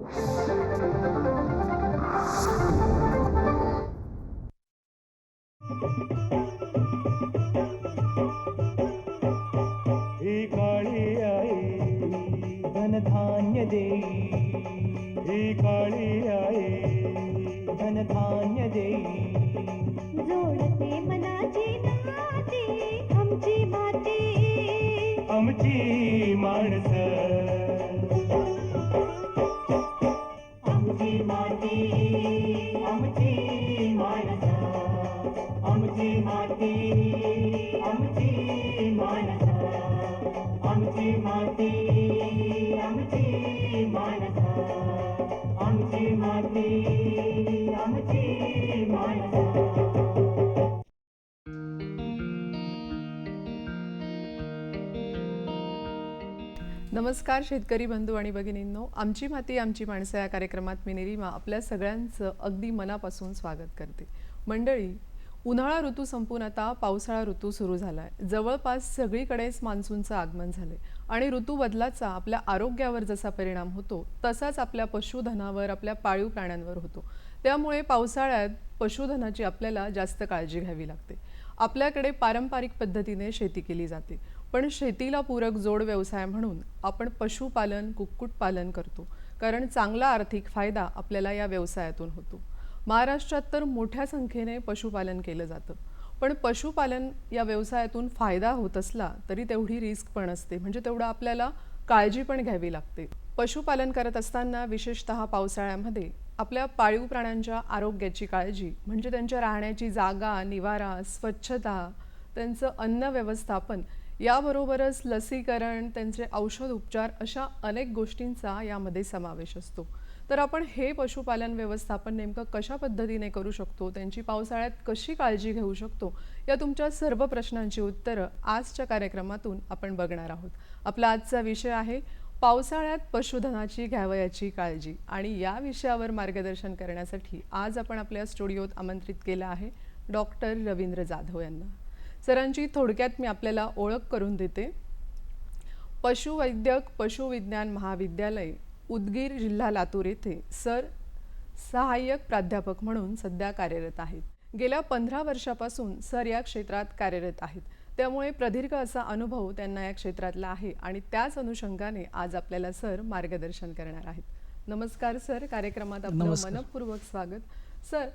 ही काळी आई धनधान्य देई ही काळी नमस्कार शेतकरी बंधू आणि भगिनींनो. आमची माती आमची माणसं या कार्यक्रमात मी निरिमा आपल्या सगळ्यांचं अगदी मनापासून स्वागत करते. मंडळी उन्हाळा ऋतू संपून आता पावसाळा ऋतू सुरू झाला आहे जवळपास सगळीकडेच मान्सूनचं आगमन झालं आहे आणि ऋतू बदलाचा आपल्या आरोग्यावर जसा परिणाम होतो तसाच आपल्या पशुधनावर आपल्या पाळीव प्राण्यांवर होतो. त्यामुळे पावसाळ्यात पशुधनाची आपल्याला जास्त काळजी घ्यावी लागते. आपल्याकडे पारंपरिक पद्धतीने शेती केली जाते. पण शेतीला पूरक जोड व्यवसाय म्हणून आपण पशुपालन कुक्कुटपालन करतो. कारण चांगला आर्थिक फायदा आपल्याला या व्यवसायातून होतो. महाराष्ट्रात तर मोठ्या संख्येने पशुपालन केलं जातं. पण पशुपालन या व्यवसायातून फायदा होत असला तरी तेवढी रिस्क पण असते. म्हणजे तेवढं आपल्याला काळजी पण घ्यावी लागते. पशुपालन करत असताना विशेषतः पावसाळ्यामध्ये आपल्या पाळीव प्राण्यांच्या आरोग्याची काळजी म्हणजे त्यांच्या राहण्याची जागा निवारा स्वच्छता त्यांचं अन्न व्यवस्थापन याबरोबरच लसीकरण त्यांचे औषध उपचार अशा अनेक गोष्टींचा यामध्ये समावेश असतो. तर आपण हे पशुपालन व्यवस्थापन नेमकं कशा पद्धतीने करू शकतो? त्यांची पावसाळ्यात कशी काळजी घेऊ शकतो? या तुमच्या सर्व प्रश्नांची उत्तरं आजच्या कार्यक्रमातून आपण बघणार आहोत. आपला आजचा विषय आहे पावसाळ्यात पशुधनाची घ्यावयाची काळजी आणि या विषयावर मार्गदर्शन करण्यासाठी आज आपण आपल्या स्टुडिओत आमंत्रित केलं आहे डॉक्टर रवींद्र जाधव यांना. सरांची थोडक्यात मी आपल्याला ओळख करून देते. पशुवैद्यक पशुविज्ञान महाविद्यालय उदगीर जिल्हा लातूर येथे सर सहाय्यक प्राध्यापक म्हणून सध्या कार्यरत आहेत. गेल्या पंधरा वर्षापासून सर या क्षेत्रात कार्यरत आहेत. त्यामुळे प्रदीर्घ असा अनुभव त्यांना या क्षेत्रातला आहे आणि त्याच अनुषंगाने आज आपल्याला सर मार्गदर्शन करणार आहेत. नमस्कार सर कार्यक्रमात आपलं. मनपूर्वक स्वागत. सर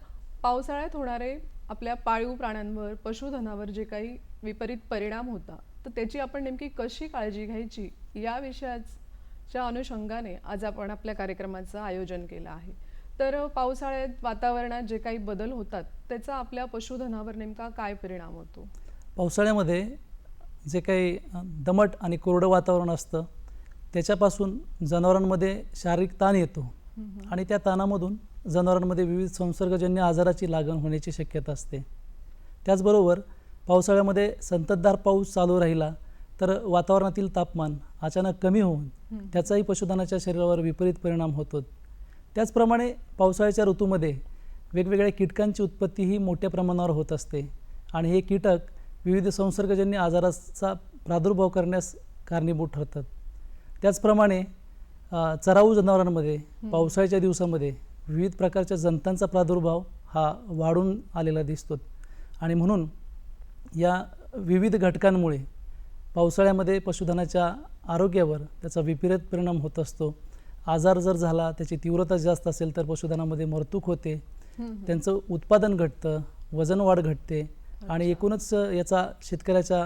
पावसाळ्यात होणारे आपल्या पाळीव प्राण्यांवर पशुधनावर जे काही विपरीत परिणाम होता तर त्याची आपण नेमकी कशी काळजी घ्यायची या विषयाच्या अनुषंगाने आज आपण आपल्या कार्यक्रमाचं आयोजन केलं आहे. तर पावसाळ्यात वातावरणात जे काही बदल होतात त्याचा आपल्या पशुधनावर नेमका काय परिणाम होतो? पावसाळ्यामध्ये जे काही दमट आणि कोरडं वातावरण असतं त्याच्यापासून जनावरांमध्ये शारीरिक ताण येतो आणि त्या ताणामधून जनावरांमध्ये विविध संसर्गजन्य आजाराची लागण होण्याची शक्यता असते. त्याचबरोबर पावसाळ्यामध्ये संततधार पाऊस चालू राहिला तर वातावरणातील तापमान अचानक कमी होऊन त्याचाही पशुधनाच्या शरीरावर विपरीत परिणाम होतो. त्याचप्रमाणे पावसाळ्याच्या ऋतूमध्ये वेगवेगळ्या कीटकांची उत्पत्ती ही मोठ्या प्रमाणावर होत असते आणि हे कीटक विविध संसर्गजन्य आजाराचा प्रादुर्भाव करण्यास कारणीभूत ठरतात. त्याचप्रमाणे चराऊ जनावरांमध्ये पावसाळ्याच्या दिवसामध्ये विविध प्रकारच्या जंतांचा प्रादुर्भाव हा वाढून आलेला दिसतो. आणि म्हणून या विविध घटकांमुळे पावसाळ्यामध्ये पशुधनाच्या आरोग्यावर त्याचा विपरीत परिणाम होत असतो. आजार जर झाला त्याची तीव्रता जास्त असेल तर पशुधनामध्ये मरतूक होते. त्यांचं उत्पादन घटतं वजन वाढ घटते आणि एकूणच याचा शेतकऱ्याच्या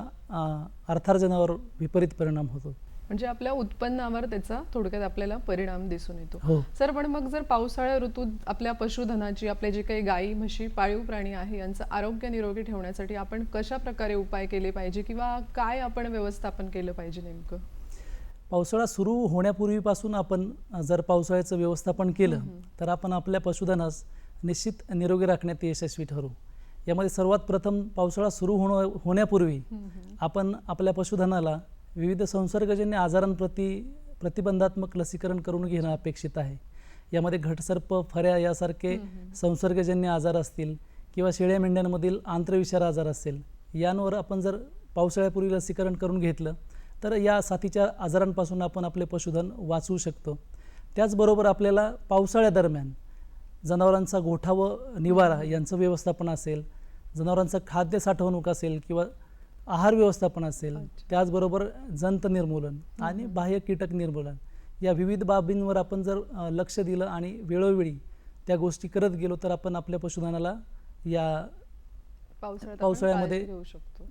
अर्थार्जनावर विपरीत परिणाम होतो. म्हणजे आपल्या उत्पन्नावर त्याचा थोडक्यात आपल्याला परिणाम दिसून येतो. हो. सर पण मग जर पावसाळ्या ऋतूत आपल्या पशुधनाची आपले जे काही गायी म्हशी पाळीव प्राणी आहे यांचं आरोग्य निरोगी ठेवण्यासाठी आपण कशा प्रकारे उपाय केले पाहिजे किंवा काय आपण व्यवस्थापन केलं पाहिजे नेमकं? पावसाळा सुरू होण्यापूर्वीपासून आपण जर पावसाळ्याचं व्यवस्थापन केलं तर आपण आपल्या पशुधनास निश्चित निरोगी राखण्यात यशस्वी ठरू. यामध्ये सर्वात प्रथम पावसाळा सुरू होणं होण्यापूर्वी आपण आपल्या पशुधनाला विविध संसर्गजन्य आजारांप्रती प्रतिबंधात्मक लसीकरण करून घेणं अपेक्षित आहे. यामध्ये घटसर्प फऱ्या यासारखे संसर्गजन्य आजार असतील किंवा शेळ्या मेंढ्यांमधील आंत्रविषार आजार असेल यांवर आपण जर पावसाळ्यापूर्वी लसीकरण करून घेतलं तर या साथीच्या आजारांपासून आपण आपले पशुधन वाचवू शकतो. त्याचबरोबर आपल्याला पावसाळ्यादरम्यान जनावरांचा गोठा व निवारा यांचं व्यवस्थापन असेल जनावरांचं खाद्य साठवणूक असेल किंवा आहार व्यवस्थापन असेल त्याचबरोबर जंत निर्मूलन आणि बाह्य कीटक निर्मूलन या विविध बाबींवर आपण जर लक्ष दिलं आणि वेळोवेळी त्या गोष्टी करत गेलो तर आपण आपल्या पशुधनाला या पावसाळ्यामध्ये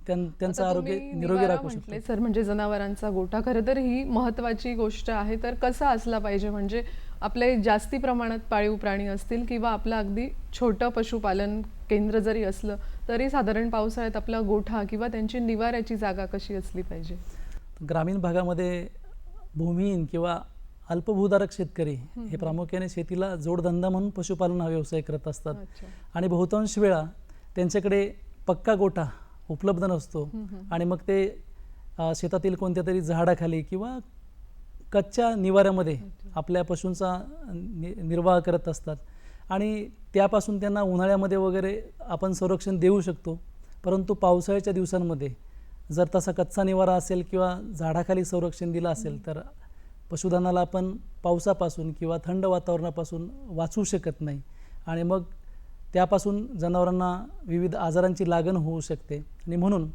त्यांचं आरोग्य निरोगी राखू शकतो. सर म्हणजे जनावरांचा गोठा खरं तर ही महत्वाची गोष्ट आहे. तर कसा असला पाहिजे? म्हणजे आपले जास्ती प्रमाणात पाळीव प्राणी असतील किंवा आपलं अगदी छोटं पशुपालन केंद्र जरी असलं तरी साधारण पावसाळ्यात आपला गोठा किंवा त्यांची निवाऱ्याची जागा कशी असली पाहिजे? ग्रामीण भागामध्ये भूमिहीन किंवा अल्पभूधारक शेतकरी हे प्रामुख्याने शेतीला जोडधंदा म्हणून पशुपालन हा व्यवसाय करत असतात. आणि बहुतांश वेळा त्यांच्याकडे पक्का गोठा उपलब्ध नसतो. आणि मग ते शेतातील कोणत्या तरी झाडाखाली किंवा कच्च्या निवाऱ्यामध्ये आपल्या पशूंचा निर्वाह करत असतात. आणि त्यापासून त्यांना उन्हाळ्यामध्ये वगैरे आपण संरक्षण देऊ शकतो. परंतु पावसाळ्याच्या दिवसांमध्ये जर तसा कच्चा निवारा असेल किंवा झाडाखाली संरक्षण दिलं असेल तर पशुधनाला आपण पावसापासून किंवा थंड वातावरणापासून वाचवू शकत नाही. आणि मग त्यापासून जनावरांना विविध आजारांची लागण होऊ शकते. आणि म्हणून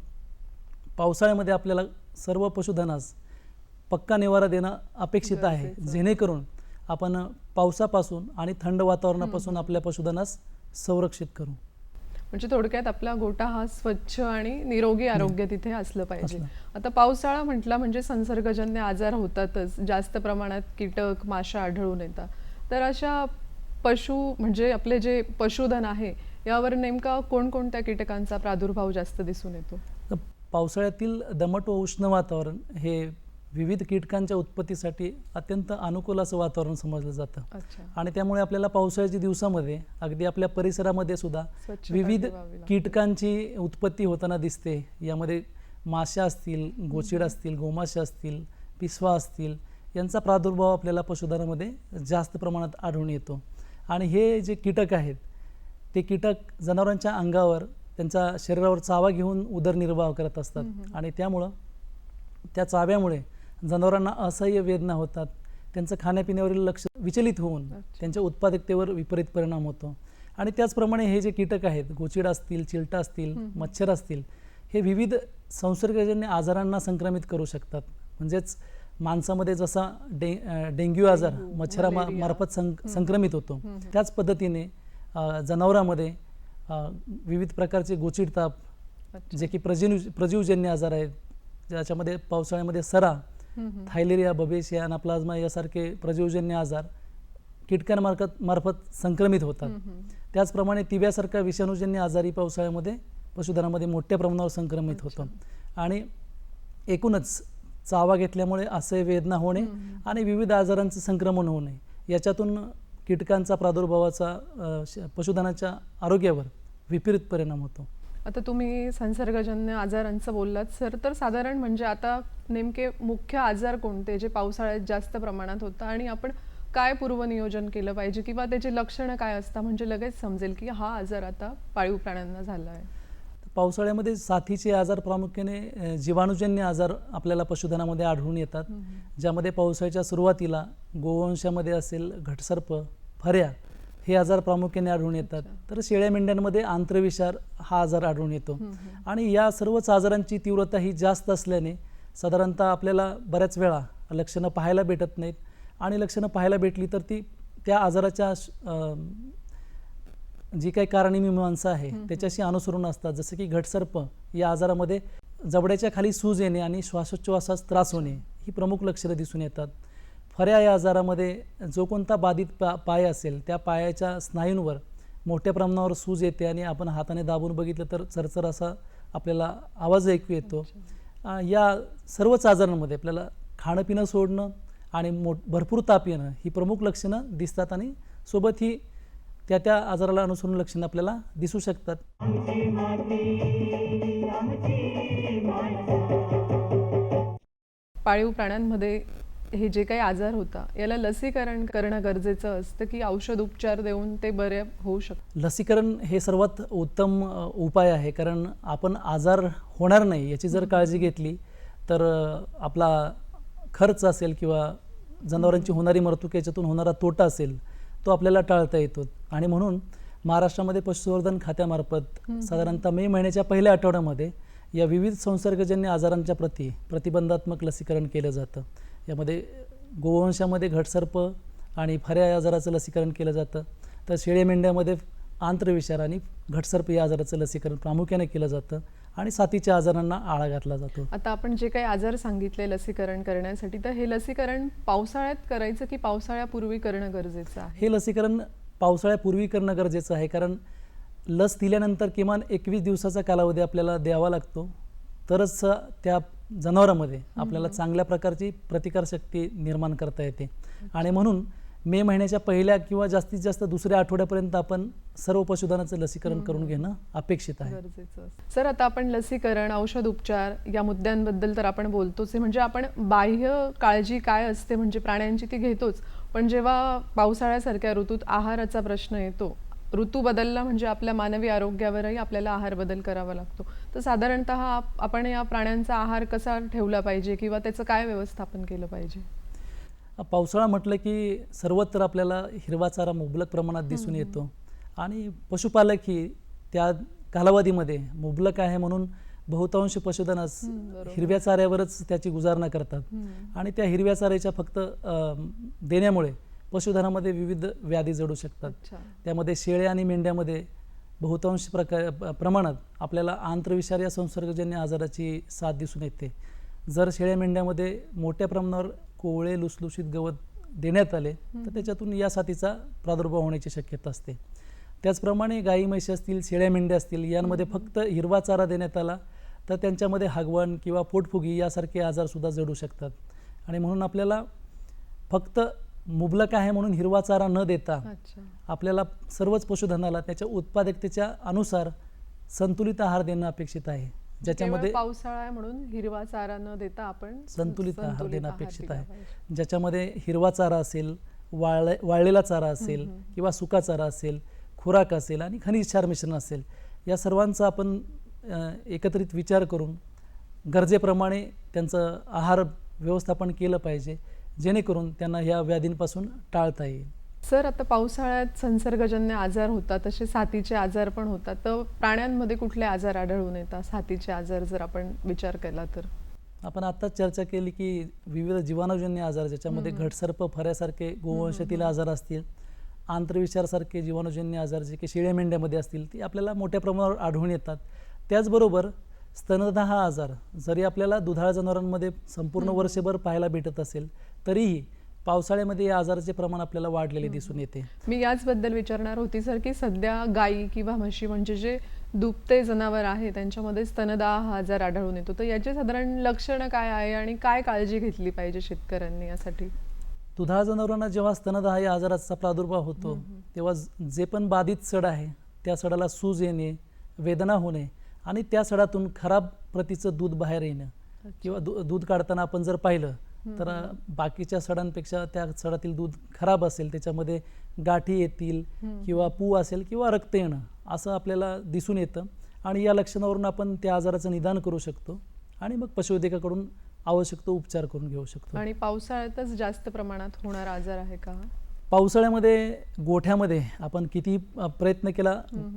पावसाळ्यामध्ये आपल्याला सर्व पशुधनास पक्का निवारा देणं अपेक्षित आहे. जेणेकरून आपण पावसापासून आणि थंड वातावरणापासून आपल्या पशुधनास संरक्षित करू. म्हणजे थोडक्यात आपला गोठा हा स्वच्छ आणि निरोगी आरोग्य तिथे असलं पाहिजे. आता पावसाळा म्हटला म्हणजे संसर्गजन्य आजार होतातच. जास्त प्रमाणात कीटक माशा आढळून येतात. तर अशा पशु म्हणजे आपले जे पशुधन आहे यावर नेमका कोणकोणत्या कीटकांचा प्रादुर्भाव जास्त दिसून येतो? पावसाळ्यातील दमट व उष्ण वातावरण हे विविध कीटकांच्या उत्पत्तीसाठी अत्यंत अनुकूल असं वातावरण समजलं जातं. आणि त्यामुळे आपल्याला पावसाळ्याच्या दिवसामध्ये अगदी आपल्या परिसरामध्ये सुद्धा विविध. कीटकांची उत्पत्ती होताना दिसते. यामध्ये माशा असतील गोचिड असतील गोमाशा असतील पिसवा असतील यांचा प्रादुर्भाव आपल्याला पशुधनामध्ये जास्त प्रमाणात आढळून येतो. आणि हे जे कीटक आहेत ते कीटक जनावरांच्या अंगावर त्यांच्या शरीरावर चावा घेऊन उदरनिर्वाह करत असतात. आणि त्यामुळं त्या चाव्यामुळे जनावरांना असह्य वेदना होतात. त्यांचं खाण्यापिण्यावरील लक्ष विचलित होऊन त्यांच्या उत्पादकतेवर विपरीत परिणाम होतो. आणि त्याचप्रमाणे हे जे कीटक आहेत गोचिड असतील चिलटा असतील मच्छर असतील हे विविध संसर्गजन्य आजारांना संक्रमित करू शकतात. म्हणजेच माणसामध्ये जसा डे डेंग्यू आजार मच्छरा मा- मार्फत सं संक्रमित होतो. त्याच पद्धतीने जनावरांमध्ये विविध प्रकारचे गोचिड ताप जे की प्रजीव प्रजीवजन्य आजार आहेत ज्याच्यामध्ये पावसाळ्यामध्ये सरा थायलेरिया बबेशिया अनाप्लाझ्मा यासारखे प्रजीवजन्य आजार कीटकांमार्फत मार्फत संक्रमित होतात. त्याचप्रमाणे तिव्यासारखा विषाणूजन्य आजारी पावसाळ्यामध्ये पशुधनामध्ये मोठ्या प्रमाणावर संक्रमित होतं. आणि एकूणच चावा घेतल्यामुळे असह्य वेदना होणे आणि विविध आजारांचं संक्रमण होणे याच्यातून कीटकांचा प्रादुर्भावाचा पशुधनाच्या आरोग्यावर विपरीत परिणाम होतो. आता तुम्ही संसर्गजन्य आजारांचं बोललात सर. तर साधारण म्हणजे आता नेमके मुख्य आजार कोणते जे पावसाळ्यात जास्त प्रमाणात होतं आणि आपण काय पूर्वनियोजन केलं पाहिजे किंवा त्याची लक्षणं काय असतात? म्हणजे लगेच समजेल की हा आजार आता पाळीव प्राण्यांना झाला आहे. पावसाळ्यामध्ये साथीचे आजार प्रामुख्याने जीवाणूजन्य आजार आपल्याला पशुधनामध्ये आढळून येतात. ज्यामध्ये पावसाळ्याच्या सुरुवातीला गोवंशामध्ये असेल घटसर्प फऱ्या हे आजार प्रामुख्याने आढळून येतात. तर शेळ्या मेंढ्यांमध्ये आंत्रविषार हा आजार आढळून येतो. आणि या सर्वच आजारांची तीव्रता ही जास्त असल्याने साधारणतः आपल्याला बऱ्याच वेळा लक्षणं पाहायला भेटत नाहीत. आणि लक्षणं पाहायला भेटली तर ती त्या आजाराच्या जी काही कारणीमीमांसा आहे त्याच्याशी अनुसरून असतात. जसं की घटसर्प या आजारामध्ये जबड्याच्या खाली सूज येणे आणि श्वासोच्छवासास त्रास होणे ही प्रमुख लक्षणं दिसून येतात. फऱ्या या आजारामध्ये जो कोणता बाधित पा पाय असेल त्या पायाच्या स्नायूंवर मोठ्या प्रमाणावर सूज येते आणि आपण हाताने दाबून बघितलं तर चरचर असा आपल्याला आवाज ऐकू येतो. या सर्वच आजारांमध्ये आपल्याला खाणं पिणं सोडणं आणि मोठ भरपूर ताप येणं ही प्रमुख लक्षणं दिसतात आणि सोबत ही त्या त्या आजाराला अनुसरून लक्षणं आपल्याला दिसू शकतात. पाळीव प्राण्यांमध्ये हे जे काही आजार होता याला लसीकरण करणं गरजेचं असतं की औषध उपचार देऊन ते बरे होऊ शकतात लसीकरण हे सर्वात उत्तम उपाय आहे. कारण आपण आजार होणार नाही याची जर काळजी घेतली तर आपला खर्च असेल किंवा जनावरांची होणारी मरतूक याच्यातून होणारा तोटा असेल तो आपल्याला टाळता येतो. आणि म्हणून महाराष्ट्रामध्ये पशुसंवर्धन खात्यामार्फत साधारणतः मे महिन्याच्या पहिल्या आठवड्यामध्ये या विविध संसर्गजन्य आजारांच्या प्रती प्रतिबंधात्मक लसीकरण केलं जातं. यामध्ये गोवंशामध्ये घटसर्प आणि फऱ्या या आजाराचं लसीकरण केलं जातं. तर शेळ्या मेंढ्यामध्ये आंत्रविषार आणि घटसर्प या आजाराचं लसीकरण प्रामुख्याने केलं जातं आणि साथीच्या आजारांना आळा घातला जातो. आता आपण जे काही आजार सांगितले लसीकरण करण्यासाठी तर हे लसीकरण पावसाळ्यात करायचं की पावसाळ्यापूर्वी करणं गरजेचं आहे? हे लसीकरण पावसाळ्यापूर्वी करणं गरजेचं आहे कारण लस दिल्यानंतर किमान एकवीस दिवसाचा कालावधी आपल्याला द्यावा लागतो. तरच त्या जनावरांमध्ये आपल्याला चांगल्या प्रकारची प्रतिकारशक्ती निर्माण करता येते. आणि म्हणून मे महिन्याच्या पहिल्या किंवा जास्तीत जास्त दुसऱ्या आठवड्यापर्यंत आपण सर्व पशुधनाचं लसीकरण करून घेणं अपेक्षित आहे. सर आता आपण लसीकरण औषध उपचार या मुद्द्यांबद्दल तर आपण बोलतोच म्हणजे आपण बाह्य काळजी काय असते? म्हणजे प्राण्यांची ती घेतोच. पण जेव्हा पावसाळ्यासारख्या ऋतूत आहाराचा प्रश्न येतो ऋतू बदलला म्हणजे आपल्या मानवी आरोग्यावरही आपल्याला आहार बदल करावा लागतो. तर साधारणतः आप- आपण या प्राण्यांचा आहार कसा ठेवला पाहिजे किंवा त्याचं काय व्यवस्थापन केलं पाहिजे? पावसाळा म्हटलं की सर्वत्र आपल्याला हिरवा चारा मुबलक प्रमाणात दिसून येतो. आणि पशुपालक ही त्या कालावधीमध्ये मुबलक आहे म्हणून बहुतांश पशुधनास हिरव्या चाऱ्यावरच त्याची गुजारणा करतात. आणि त्या हिरव्या चाऱ्याच्या फक्त देण्यामुळे पशुधनामध्ये विविध व्याधी जडू शकतात. त्यामध्ये शेळ्या आणि मेंढ्यामध्ये बहुतांश प्रकार प्रमाणात आपल्याला आंत्रविषार या संसर्गजन्य आजाराची साथ दिसून येते. जर शेळ्या मेंढ्यामध्ये मोठ्या प्रमाणावर कोवळे लुसलुशीत गवत देण्यात आले तर त्याच्यातून या साथीचा प्रादुर्भाव होण्याची शक्यता असते. त्याचप्रमाणे गाई म्हशी असतील शेळ्या मेंढ्या असतील यांमध्ये फक्त हिरवा चारा देण्यात आला तर त्यांच्यामध्ये हागवण किंवा पोटफुगी यासारखे आजारसुद्धा जडू शकतात. आणि म्हणून आपल्याला फक्त मुबलक आहे म्हणून हिरवा चारा न देता आपल्याला सर्वच पशुधनाला त्याच्या उत्पादकतेच्या अनुसार संतुलित आहार देणं अपेक्षित आहे. ज्याच्यामध्ये पावसाळा म्हणून हिरवा चारा न देता आपण संतुलित आहार देणं अपेक्षित आहे. ज्याच्यामध्ये हिरवा चारा असेल वाळले वाळलेला चारा असेल किंवा सुका चारा असेल खुराक असेल आणि खनिज क्षार मिश्रण असेल या सर्वांचा आपण एकत्रित विचार करून गरजेप्रमाणे त्यांचं आहार व्यवस्थापन केलं पाहिजे. जेणेकरून त्यांना ह्या व्याधींपासून टाळता येईल. सर आता पावसाळ्यात संसर्गजन्य आजार होतात तसे साथीचे आजार पण होतात. तर प्राण्यांमध्ये कुठले आजार आढळून येतात? साथीचे आजार जर आपण विचार केला तर? आपण आत्ताच चर्चा केली की विविध जीवाणूजन्य आजार ज्याच्यामध्ये घटसर्प फऱ्यासारखे गोवंशातील आजार असतील. आंतरविषारसारखे जीवाणूजन्य आजार जे की शेळ्या मेंढ्यामध्ये असतील ते आपल्याला मोठ्या प्रमाणावर आढळून येतात. त्याचबरोबर स्तनदा हा आजार जरी आपल्याला दुधाळ जनावरांमध्ये संपूर्ण वर्षभर पाहायला भेटत असेल तरीही पावसाळ्यामध्ये या आजाराचे प्रमाण आपल्याला वाढलेले दिसून येते. मी याचबद्दल विचारणार होती सर की सध्या गायी किंवा म्हशी म्हणजे जे दुभते जनावर आहे त्यांच्यामध्ये स्तनदा हा आजार आढळून येतो. तर याचे साधारण लक्षणं काय आहे आणि काय काळजी घेतली पाहिजे शेतकऱ्यांनी यासाठी? दुधाळ जनावरांना जेव्हा स्तनदाह या आजाराचा प्रादुर्भाव होतो तेव्हा ज- पण बाधित सड आहे त्या सडाला सूज येणे वेदना होणे आणि त्या सडातून खराब प्रतीचं दूध बाहेर येणं किंवा दूध काढताना आपण जर पाहिलं तर बाकीच्या सडांपेक्षा त्या सडातील दूध खराब असेल त्याच्यामध्ये गाठी येतील किंवा पू असेल किंवा रक्त येणं असं आपल्याला दिसून येतं. आणि या लक्षणावरून आपण त्या आजाराचं निदान करू शकतो आणि मग पशुवैद्यकाकडून आवश्यक तो उपचार करून घेऊ शकतो. आणि पावसाळ्यातच जास्त प्रमाणात होणारा आजार आहे का? पावसाळ्यामध्ये गोठ्यामध्ये आपण किती प्रयत्न केला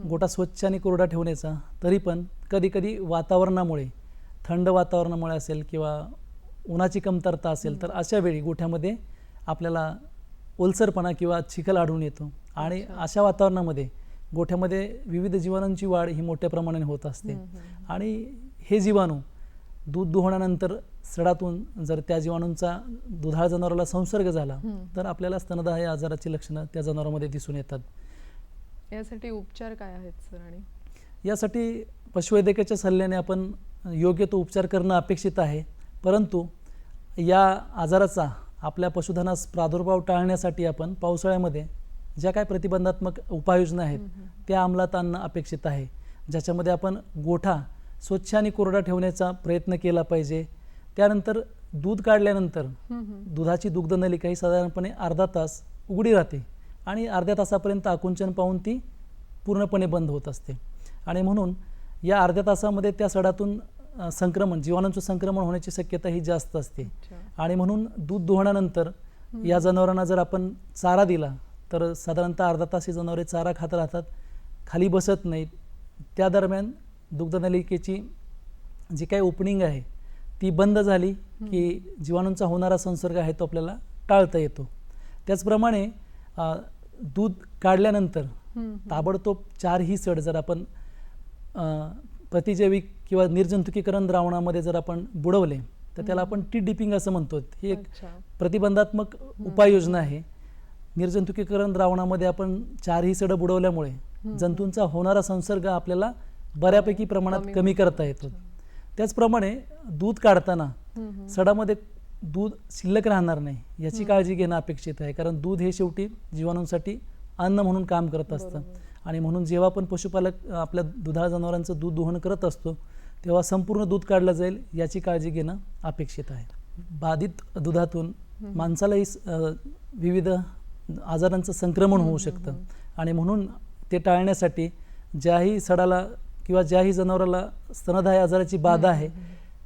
गोठा स्वच्छ आणि कोरडा ठेवण्याचा तरी पण कधी कधी वातावरणामुळे थंड वातावरणामुळे असेल किंवा उन्हाची कमतरता असेल तर अशा वेळी गोठ्यामध्ये आपल्याला ओलसरपणा किंवा चिखल आढळून येतो. आणि अशा वातावरणामध्ये गोठ्यामध्ये विविध जीवाणूंची वाढ ही मोठ्या प्रमाणाने होत असते. आणि हे जीवाणू दूध दुहण्यानंतर सडातून जर त्या जीवाणूंचा दुधाळ जनावराला संसर्ग झाला तर आपल्याला स्तनदाह या आजाराची लक्षणं त्या जनावरांमध्ये दिसून येतात. यासाठी उपचार काय आहेत सर? आणि यासाठी पशुवैद्यकाच्या सल्ल्याने आपण योग्य तो उपचार करणं अपेक्षित आहे. परंतु या आजाराचा आपल्या पशुधनास प्रादुर्भाव टाळण्यासाठी आपण पावसाळ्यामध्ये ज्या काय प्रतिबंधात्मक उपाययोजना आहेत त्या अंमलात आणणं अपेक्षित आहे. ज्याच्यामध्ये आपण गोठा स्वच्छ आणि कोरडा ठेवण्याचा प्रयत्न केला पाहिजे. त्यानंतर दूध काढल्यानंतर दुधाची दुग्धनलिका ही साधारणपणे अर्धा तास उघडी राहते आणि अर्ध्या तासापर्यंत आकुंचन पाहून ती पूर्णपणे बंद होत असते. आणि म्हणून या अर्ध्या तासामध्ये त्या सडातून संक्रमण जीवाणूंचं संक्रमण होण्याची शक्यता ही जास्त असते. आणि म्हणून दूध दोहण्यानंतर या जनावरांना जर आपण चारा दिला तर साधारणतः अर्धा तास ही जनावरे चारा खात राहतात खाली बसत नाहीत. त्या दरम्यान दुग्धनलिकेची जी काही ओपनिंग आहे ती बंद झाली की जीवाणूंचा होणारा संसर्ग आहे तो आपल्याला टाळता येतो. त्याचप्रमाणे दूध काढल्यानंतर ताबडतोब चारही सड जर आपण प्रतिजैविक किंवा निर्जंतुकीकरण द्रावणामध्ये जर आपण बुडवले तर त्याला आपण टी डिपिंग असं म्हणतो. ही एक. प्रतिबंधात्मक उपाययोजना आहे. निर्जंतुकीकरण द्रावणामध्ये आपण चारही सड बुडवल्यामुळे जंतूंचा होणारा संसर्ग आपल्याला बऱ्यापैकी प्रमाणात कमी करता येतो. त्याचप्रमाणे दूध काढताना सडामध्ये दूध शिल्लक राहणार नाही याची काळजी घेणं अपेक्षित आहे. कारण दूध हे शेवटी जीवाणूंसाठी अन्न म्हणून काम करत असतं. आणि म्हणून जेव्हा पण पशुपालक आपल्या दुधाळ जनावरांचं दूध दोहन करत असतो तेव्हा संपूर्ण दूध काढलं जाईल याची काळजी घेणं अपेक्षित आहे. बाधित दुधातून माणसालाही विविध आजारांचं संक्रमण होऊ शकतं. आणि म्हणून ते टाळण्यासाठी ज्याही सडाला किंवा ज्याही जनावराला स्तनदाय आजाराची बाधा आहे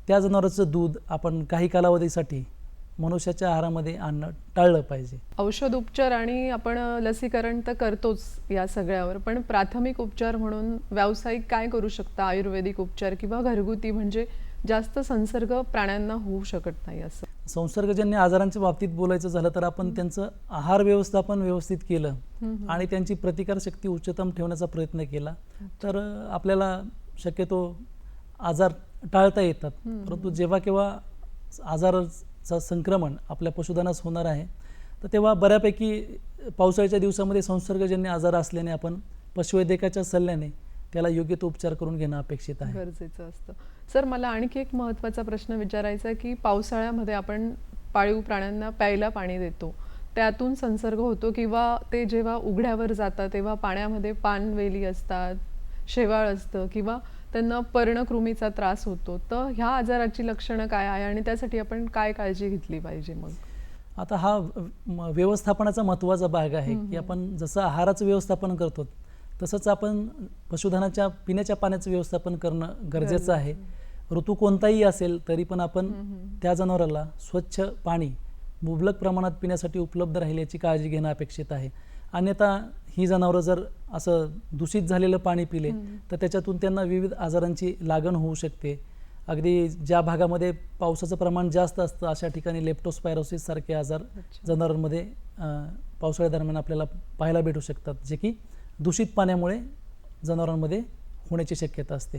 त्या जनावराचं दूध आपण काही कालावधीसाठी मनुष्याच्या आहारामध्ये आणणं टाळलं पाहिजे. औषध उपचार आणि आपण लसीकरण तर करतोच या सगळ्यावर पण प्राथमिक उपचार म्हणून व्यावसायिक काय करू शकता? आयुर्वेदिक उपचार किंवा घरगुती म्हणजे जास्त संसर्ग प्राण्यांना होऊ शकत नाही असं. संसर्गजन्य आजारांच्या बाबतीत बोलायचं झालं तर आपण त्यांचं आहार व्यवस्थापन व्यवस्थित केलं आणि त्यांची प्रतिकारशक्ती उच्चतम ठेवण्याचा प्रयत्न केला. तर आपल्याला शक्यतो आजार टाळता येतात. परंतु जेव्हा केव्हा चं संक्रमण आपल्या पशुधनास होणार आहे. तर तेव्हा बऱ्यापैकी पावसाळ्याच्या दिवसामध्ये संसर्गजन्य आजार असल्याने आपण पशुवैद्यकाच्या सल्ल्याने त्याला योग्य तो उपचार करून घेणं अपेक्षित आहे. गरजेचं असतं. सर मला आणखी एक महत्त्वाचा प्रश्न विचारायचा की पावसाळ्यामध्ये आपण पाळीव प्राण्यांना प्यायला पाणी देतो. त्यातून संसर्ग होतो किंवा ते जेव्हा उघड्यावर जातात तेव्हा पाण्यामध्ये पानवेली असतात शेवाळ असतं किंवा त्यांना पर्णकृमीचा त्रास होतो. तर ह्या आजाराची लक्षणं काय आहे आणि त्यासाठी आपण काय काळजी घेतली पाहिजे मग? आता हा व्यवस्थापनाचा महत्त्वाचा भाग आहे की आपण जसं आहाराचं व्यवस्थापन करतो तसंच आपण पशुधनाच्या पिण्याच्या पाण्याचं व्यवस्थापन करणं गरजेचं आहे. ऋतू कोणताही असेल तरी पण आपण त्या जनावराला स्वच्छ पाणी मुबलक प्रमाणात पिण्यासाठी उपलब्ध राहील याची काळजी घेणं अपेक्षित आहे. अन्यथा ही जनावरं जर असं दूषित झालेलं पाणी पिले तर त्याच्यातून त्यांना विविध आजारांची लागण होऊ शकते. अगदी ज्या भागामध्ये पावसाचं प्रमाण जास्त असतं अशा ठिकाणी लेप्टोस्पायरोसिस सारखे आजार जनावरांमध्ये अं, पावसाळ्यादरम्यान आपल्याला पाहायला भेटू शकतात जे की दूषित पाण्यामुळे जनावरांमध्ये होण्याची शक्यता असते.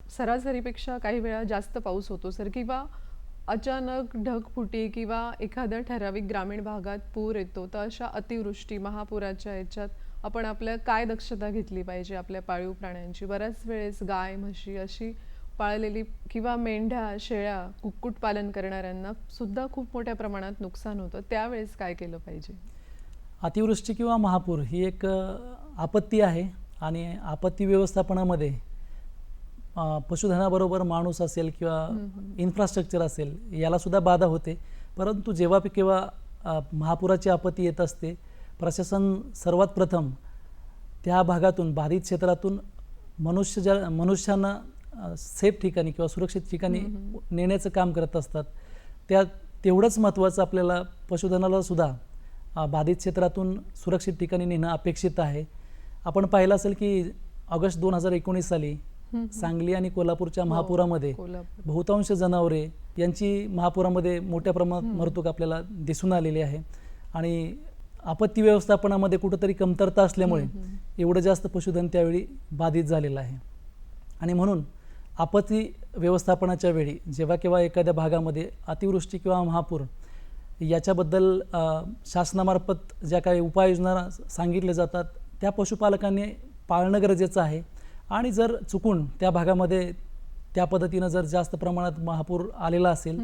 सरासरीपेक्षा काही वेळा जास्त पाऊस होतो सर किंवा अचानक ढगफुटी किंवा एखाद्या ठराविक ग्रामीण भागात पूर येतो तर अशा अतिवृष्टी महापुराच्या याच्यात आपण आपल्या काय दक्षता घेतली पाहिजे? आपल्या पाळीव प्राण्यांची. बऱ्याच वेळेस गाय म्हशी अशी पाळलेली किंवा मेंढ्या शेळ्या कुक्कुटपालन करणाऱ्यांना सुद्धा खूप मोठ्या प्रमाणात नुकसान होतं. त्यावेळेस काय केलं पाहिजे? अतिवृष्टी किंवा महापूर ही एक आपत्ती आहे आणि आपत्ती व्यवस्थापनामध्ये पशुधनाबरोबर माणूस असेल किंवा इन्फ्रास्ट्रक्चर असेल याला सुद्धा बाधा होते. परंतु जेव्हा पे- केव्हा महापुराची आपत्ती येत असते प्रशासन सर्वात प्रथम त्या भागातून बाधित क्षेत्रातून मनुष्य ज्या मनुष्यांना सेफ ठिकाणी किंवा सुरक्षित ठिकाणी नेण्याचं काम करत असतात. त्या तेवढंच महत्त्वाचं आपल्याला पशुधनाला सुद्धा अ, बाधित क्षेत्रातून सुरक्षित ठिकाणी नेणं अपेक्षित आहे. आपण पाहिलं असेल की ऑगस्ट दोन हजार एकोणीस साली सांगली आणि कोल्हापूरच्या महापुरामध्ये कोल्हापूर. बहुतांश जनावरे यांची महापुरामध्ये मोठ्या प्रमाणात मरतूक आपल्याला दिसून आलेली आहे. आणि आपत्ती व्यवस्थापनामध्ये कुठंतरी कमतरता असल्यामुळे एवढं जास्त पशुधन त्यावेळी बाधित झालेलं आहे. आणि म्हणून आपत्ती व्यवस्थापनाच्या वेळी जेव्हा केव्हा एखाद्या भागामध्ये अतिवृष्टी किंवा महापूर याच्याबद्दल शासनामार्फत ज्या काही उपाययोजना सांगितल्या जातात त्या पशुपालकांनी पाळणं गरजेचं आहे. आणि जर चुकून त्या भागामध्ये त्या पद्धतीनं जर जास्त प्रमाणात महापूर आलेला असेल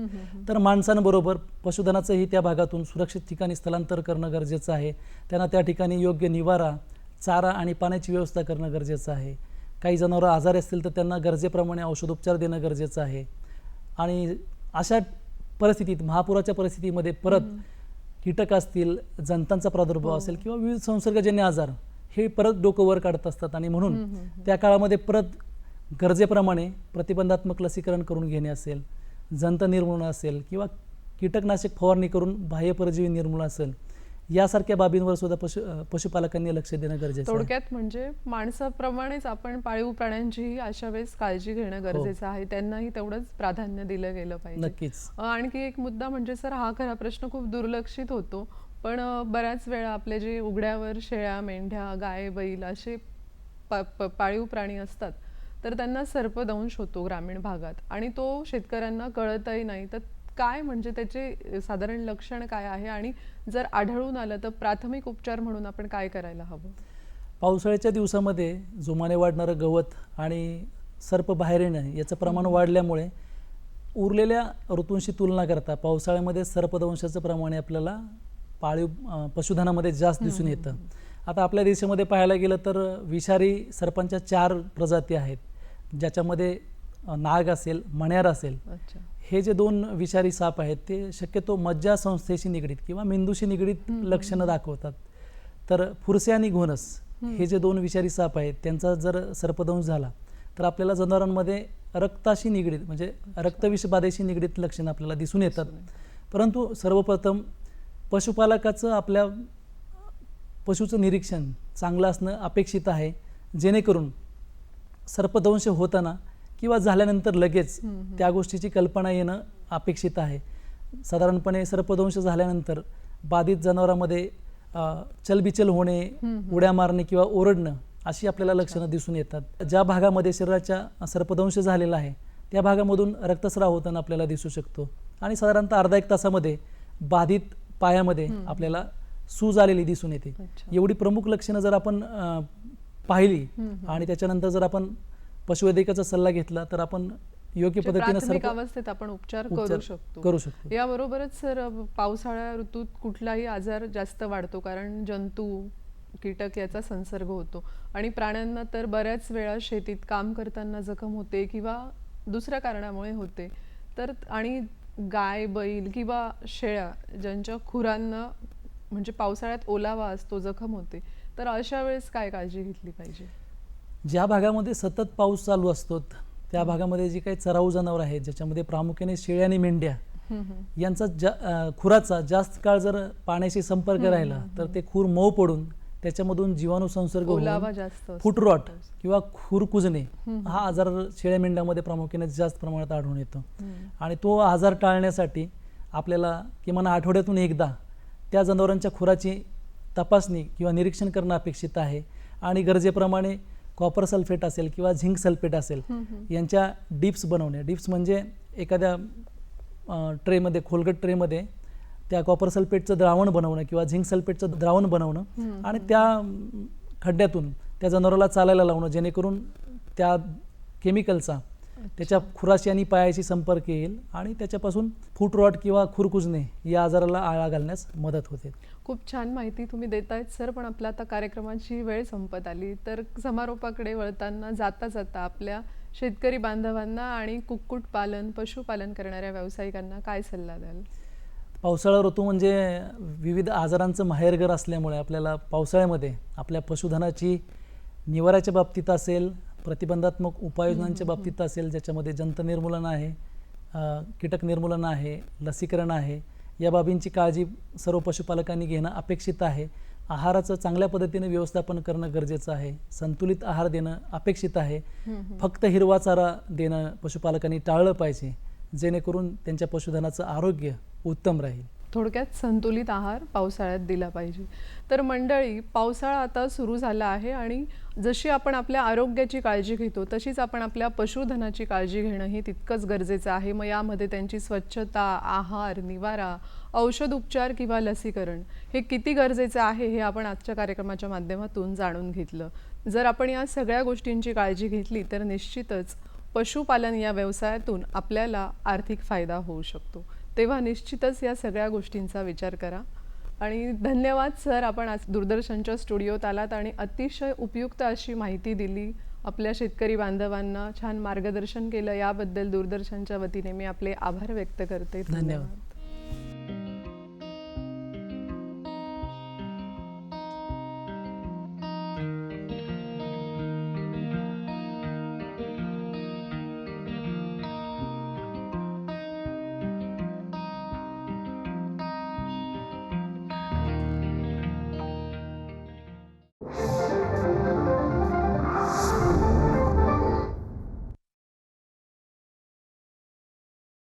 तर माणसांबरोबर पशुधनाचंही त्या भागातून सुरक्षित ठिकाणी स्थलांतर करणं गरजेचं आहे. त्यांना त्या ठिकाणी योग्य निवारा चारा आणि पाण्याची व्यवस्था करणं गरजेचं आहे. काही जनावरं आजारी असतील तर त्यांना गरजेप्रमाणे औषधोपचार देणं गरजेचं आहे. आणि अशा परिस्थितीत महापुराच्या परिस्थितीमध्ये परत कीटक असतील जंतांचा प्रादुर्भाव असेल किंवा विविध संसर्गजन्य आजार हे परत डोकं वर काढत असतात. आणि म्हणून त्या काळामध्ये परत गरजेप्रमाणे प्रतिबंधात्मक लसीकरण करून घेणे असेल जंत निर्मूलन असेल किंवा कीटकनाशक फवारणी करून बाह्य परजीवी निर्मूलन असेल यासारख्या बाबींवर सुद्धा पशु पशुपालकांनी लक्ष देणं गरजेचं आहे. थोडक्यात म्हणजे माणसाप्रमाणेच आपण पाळीव प्राण्यांचीही अशा वेळेस काळजी घेणं गरजेचं आहे. त्यांनाही तेवढंच प्राधान्य दिलं गेलं पाहिजे. नक्कीच. आणखी एक मुद्दा म्हणजे सर हा खरा प्रश्न खूप दुर्लक्षित होतो. पण बऱ्याच वेळा आपले जे उघड्यावर शेळ्या मेंढ्या गाय बैल असे पा- प- पाळीव प्राणी असतात तर त्यांना सर्पदंश होतो ग्रामीण भागात. आणि तो शेतकऱ्यांना कळतही नाही. तर काय म्हणजे त्याचे साधारण लक्षण काय आहे? आणि जर आढळून आलं तर प्राथमिक उपचार म्हणून आपण काय करायला हवं? पावसाळ्याच्या दिवसामध्ये जोमाने वाढणारं गवत आणि सर्प बाहेर येणं याचं प्रमाण वाढल्यामुळे उरलेल्या ऋतूंशी तुलना करता पावसाळ्यामध्ये सर्पदंशाचं प्रमाण आपल्याला पाळीव पशुधनामध्ये जास्त दिसून येतं. आता आपल्या देशामध्ये पाहायला गेलं तर विषारी सर्पांच्या चार प्रजाती आहेत ज्याच्यामध्ये नाग असेल मण्यार असेल. हे जे दोन विषारी साप आहेत ते शक्यतो मज्जा संस्थेशी निगडीत किंवा मेंदूशी निगडीत लक्षणं दाखवतात. तर फुरसे आणि घोणस हे जे दोन विषारी साप आहेत त्यांचा जर सर्पदंश झाला तर आपल्याला जनावरांमध्ये रक्ताशी निगडीत म्हणजे रक्तविषबाधेशी निगडीत लक्षणं आपल्याला दिसून येतात. परंतु सर्वप्रथम पशुपालकाचं आपल्या पशुचं निरीक्षण चांगलं असणं अपेक्षित आहे. जेणेकरून सर्पदंश होताना किंवा झाल्यानंतर लगेच त्या गोष्टीची कल्पना येणं अपेक्षित आहे. साधारणपणे सर्पदंश झाल्यानंतर बाधित जनावरांमध्ये चलबिचल होणे उड्या मारणे किंवा ओरडणं अशी आपल्याला लक्षणं दिसून येतात. ज्या भागामध्ये शरीराच्या सर्पदंश झालेला आहे त्या भागामधून रक्तस्राव होताना आपल्याला दिसू शकतो. आणि साधारणतः अर्धा एक तासामध्ये बाधित पायामध्ये आपल्याला सूज आलेली दिसून येते. एवढी प्रमुख लक्षणं जर आपण पाहिली आणि त्याच्यानंतर जर आपण पशुवैद्यकाचा सल्ला घेतला तर आपण योग्य म्हणजे पद्धतीने अवस्थेत आपण उपचार उपचार करू शकतो. करू शकतो. याबरोबरच सर पावसाळ्या ऋतूत कुठलाही आजार जास्त वाढतो कारण जंतू कीटक याचा संसर्ग होतो. आणि प्राण्यांना तर बऱ्याच वेळा शेतीत काम करताना जखम होते किंवा दुसऱ्या कारणामुळे होते. तर आणि गाय बैल किंवा शेळ्या ज्यांच्या खुरांना म्हणजे पावसाळ्यात ओलावा असतो जखम होते तर अशा वेळेस काय काळजी घेतली पाहिजे? ज्या भागामध्ये सतत पाऊस चालू असतो त्या भागामध्ये जी काही चराऊ जनावर आहेत ज्याच्यामध्ये प्रामुख्याने शेळ्या आणि मेंढ्या यांचा जा खुराचा जास्त काळ जर पाण्याशी संपर्क राहिला तर ते खूर मऊ पडून त्याच्यामधून जीवाणू संसर्ग. फुटरॉट किंवा खूर कुजणे हा आजार शेळ्या मेंढ्यामध्ये प्रामुख्याने जास्त प्रमाणात आढळून येतो. आणि तो आजार टाळण्यासाठी आपल्याला किमान आठवड्यातून एकदा त्या जनावरांच्या खुराची तपासणी किंवा निरीक्षण करणं अपेक्षित आहे. आणि गरजेप्रमाणे कॉपर सल्फेट असेल किंवा झिंक सल्फेट असेल यांच्या डिप्स बनवणे. डिप्स म्हणजे एखाद्या ट्रेमध्ये खोलगट ट्रेमध्ये त्या कॉपर सल्फेटचं द्रावण बनवणं किंवा झिंक सल्फेटचं द्रावण बनवणं आणि त्या खड्ड्यातून त्या जनावराला चालायला लावणं जेणेकरून त्या केमिकलचा त्याच्या खुराशी आणि पायाशी संपर्क येईल आणि त्याच्यापासून फूट रॉट किंवा खुरकुजणे या आजाराला आळा घालण्यास मदत होते. खूप छान माहिती तुम्ही देतायत सर. पण आपल्या आता कार्यक्रमाची वेळ संपत आली. तर समारोपाकडे वळताना जाता जाता आपल्या शेतकरी बांधवांना आणि कुक्कुट पालन पशुपालन करणाऱ्या व्यावसायिकांना काय सल्ला द्याल? पावसाळा ऋतू म्हणजे विविध आजारांचं माहेरघर असल्यामुळे आपल्याला पावसाळ्यामध्ये आपल्या पशुधनाची निवाऱ्याच्या बाबतीत असेल प्रतिबंधात्मक उपाययोजनांच्या बाबतीत असेल ज्याच्यामध्ये जंत निर्मूलन आहे कीटक निर्मूलन आहे लसीकरण आहे या बाबींची काळजी सर्व पशुपालकांनी घेणं अपेक्षित आहे. आहाराचं चांगल्या पद्धतीने व्यवस्थापन करणं गरजेचं आहे. संतुलित आहार देणं अपेक्षित आहे. फक्त हिरवा चारा देणं पशुपालकांनी टाळलं पाहिजे जेणेकरून त्यांच्या पशुधनाचं आरोग्य उत्तम राहील. थोडक्यात संतुलित आहार पावसाळ्यात दिला पाहिजे. तर मंडळी पावसाळा आता सुरू झाला आहे आणि जशी आपण आपल्या आरोग्याची काळजी घेतो तशीच आपण आपल्या पशुधनाची काळजी घेणंही तितकंच गरजेचं आहे. मग यामध्ये त्यांची स्वच्छता आहार निवारा औषध उपचार किंवा लसीकरण हे किती गरजेचं आहे हे आपण आजच्या कार्यक्रमाच्या माध्यमातून जाणून घेतलं. जर आपण या सगळ्या गोष्टींची काळजी घेतली तर निश्चितच पशुपालन या व्यवसायातून आपल्याला आर्थिक फायदा होऊ शकतो. तेव्हा निश्चितच या सगळ्या गोष्टींचा विचार करा. आणि धन्यवाद सर आपण आज दूरदर्शनच्या स्टुडिओत आलात आणि अतिशय उपयुक्त अशी माहिती दिली आपल्या शेतकरी बांधवांना. छान मार्गदर्शन केलं. याबद्दल दूरदर्शनच्या वतीने मी आपले आभार व्यक्त करते. धन्यवाद.